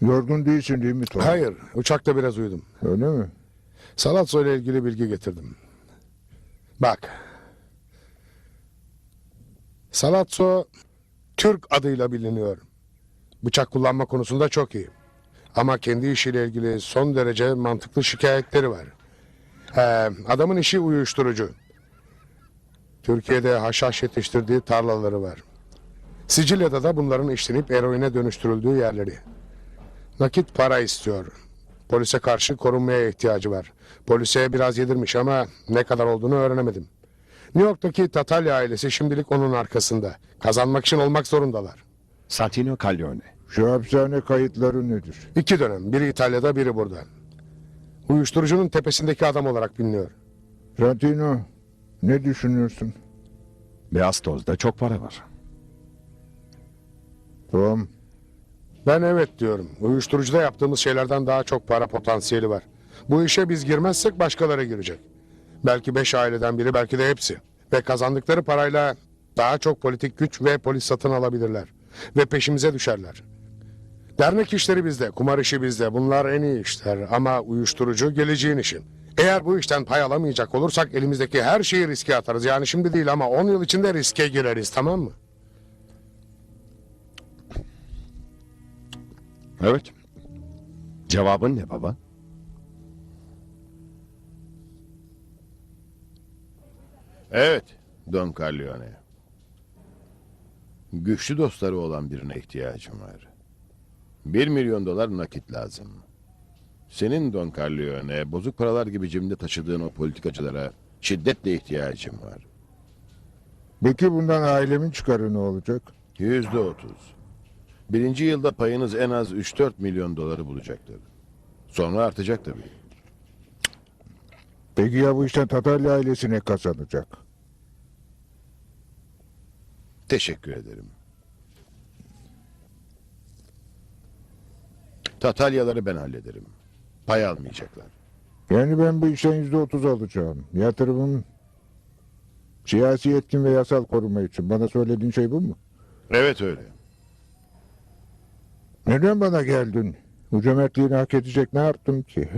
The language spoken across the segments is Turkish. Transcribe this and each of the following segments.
Yorgun değilsin değil mi Tom? Hayır, uçakta biraz uyudum. Öyle mi? Salatso ile ilgili bilgi getirdim. Bak. Salatso Türk adıyla biliniyor. Bıçak kullanma konusunda çok iyi. Ama kendi işiyle ilgili son derece mantıklı şikayetleri var. Ee, adamın işi uyuşturucu. Türkiye'de haşhaş yetiştirdiği tarlaları var. Sicilya'da da bunların işlenip eroine dönüştürüldüğü yerleri. Nakit para istiyor. Polise karşı korunmaya ihtiyacı var. Polise biraz yedirmiş ama ne kadar olduğunu öğrenemedim. New York'taki Tatalya ailesi şimdilik onun arkasında. Kazanmak için olmak zorundalar. Santino Caglione. Şu hapishane kayıtları nedir? İki dönem. Biri İtalya'da, biri burada. Uyuşturucunun tepesindeki adam olarak biliniyor. Santino ne düşünüyorsun? Beyaz tozda çok para var. Tom Ben evet diyorum. Uyuşturucuda yaptığımız şeylerden daha çok para potansiyeli var. Bu işe biz girmezsek başkaları girecek. Belki beş aileden biri, belki de hepsi. Ve kazandıkları parayla daha çok politik güç ve polis satın alabilirler. Ve peşimize düşerler. Dernek işleri bizde, kumar işi bizde. Bunlar en iyi işler ama uyuşturucu geleceğin işi. Eğer bu işten pay alamayacak olursak elimizdeki her şeyi riske atarız. Yani şimdi değil ama 10 yıl içinde riske gireriz tamam mı? Evet. Cevabın ne baba? Evet, Don Corleone. Güçlü dostları olan birine ihtiyacım var. Bir milyon dolar nakit lazım. Senin Don Corleone, bozuk paralar gibi cebinde taşıdığın o politikacılara şiddetle ihtiyacım var. peki bundan ailemin çıkarı ne olacak? Yüzde otuz. Birinci yılda payınız en az 3-4 milyon doları bulacaktır. Sonra artacak tabii. Peki ya bu işten Tatarlı ailesi ne kazanacak? Teşekkür ederim. Tatalyaları ben hallederim. Pay almayacaklar. Yani ben bu işten yüzde otuz alacağım. Yatırımım siyasi yetkin ve yasal koruma için. Bana söylediğin şey bu mu? Evet öyle. Neden bana geldin? Bu cömertliğini hak edecek ne yaptım ki?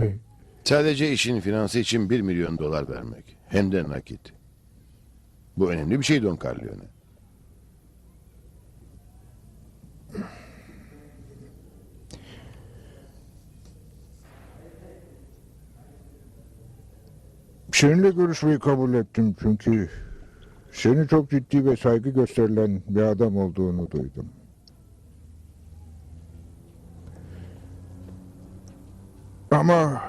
Sadece işin finansı için 1 milyon dolar vermek. Hem de nakit. Bu önemli bir şey Don Corleone. Seninle görüşmeyi kabul ettim çünkü seni çok ciddi ve saygı gösterilen bir adam olduğunu duydum. Ama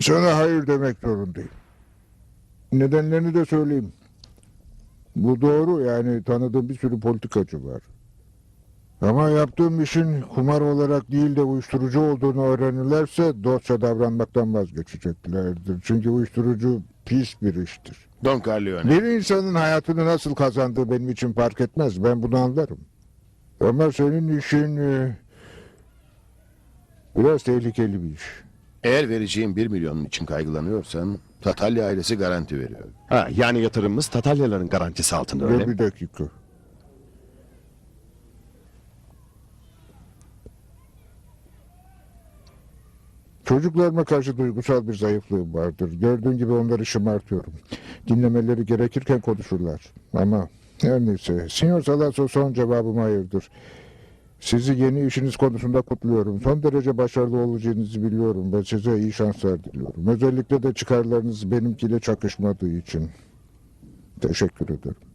sana hayır demek zorundayım. Nedenlerini de söyleyeyim. Bu doğru yani tanıdığım bir sürü politikacı var. Ama yaptığım işin kumar olarak değil de uyuşturucu olduğunu öğrenirlerse dostça davranmaktan vazgeçeceklerdir. Çünkü uyuşturucu pis bir iştir. Don Corleone. Bir insanın hayatını nasıl kazandığı benim için fark etmez. Ben bunu anlarım. Ama senin işin e, biraz tehlikeli bir iş. Eğer vereceğim 1 milyonun için kaygılanıyorsan Tatalya ailesi garanti veriyor. Ha, yani yatırımımız Tatalyaların garantisi altında öyle Dur mi? bir dakika. Çocuklarıma karşı duygusal bir zayıflığım vardır. Gördüğün gibi onları şımartıyorum. Dinlemeleri gerekirken konuşurlar. Ama her neyse. Sinyor Salasso son cevabım hayırdır. Sizi yeni işiniz konusunda kutluyorum. Son derece başarılı olacağınızı biliyorum ve size iyi şanslar diliyorum. Özellikle de çıkarlarınız benimkiyle çakışmadığı için. Teşekkür ederim.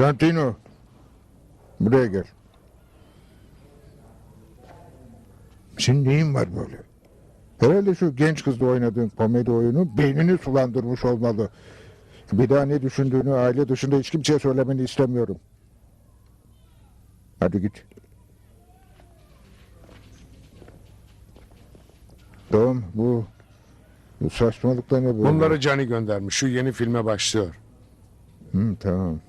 Santino. Buraya gel. Senin neyin var böyle? Herhalde şu genç kızla oynadığın komedi oyunu beynini sulandırmış olmalı. Bir daha ne düşündüğünü aile dışında hiç kimseye söylemeni istemiyorum. Hadi git. Tamam bu, bu saçmalıkla ne böyle? Bunları Cani göndermiş. Şu yeni filme başlıyor. Hı, tamam.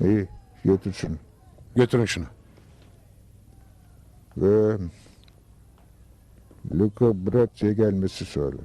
İyi götür şunu. Götürün şunu. Ve Luca Brazzi'ye gelmesi söyle.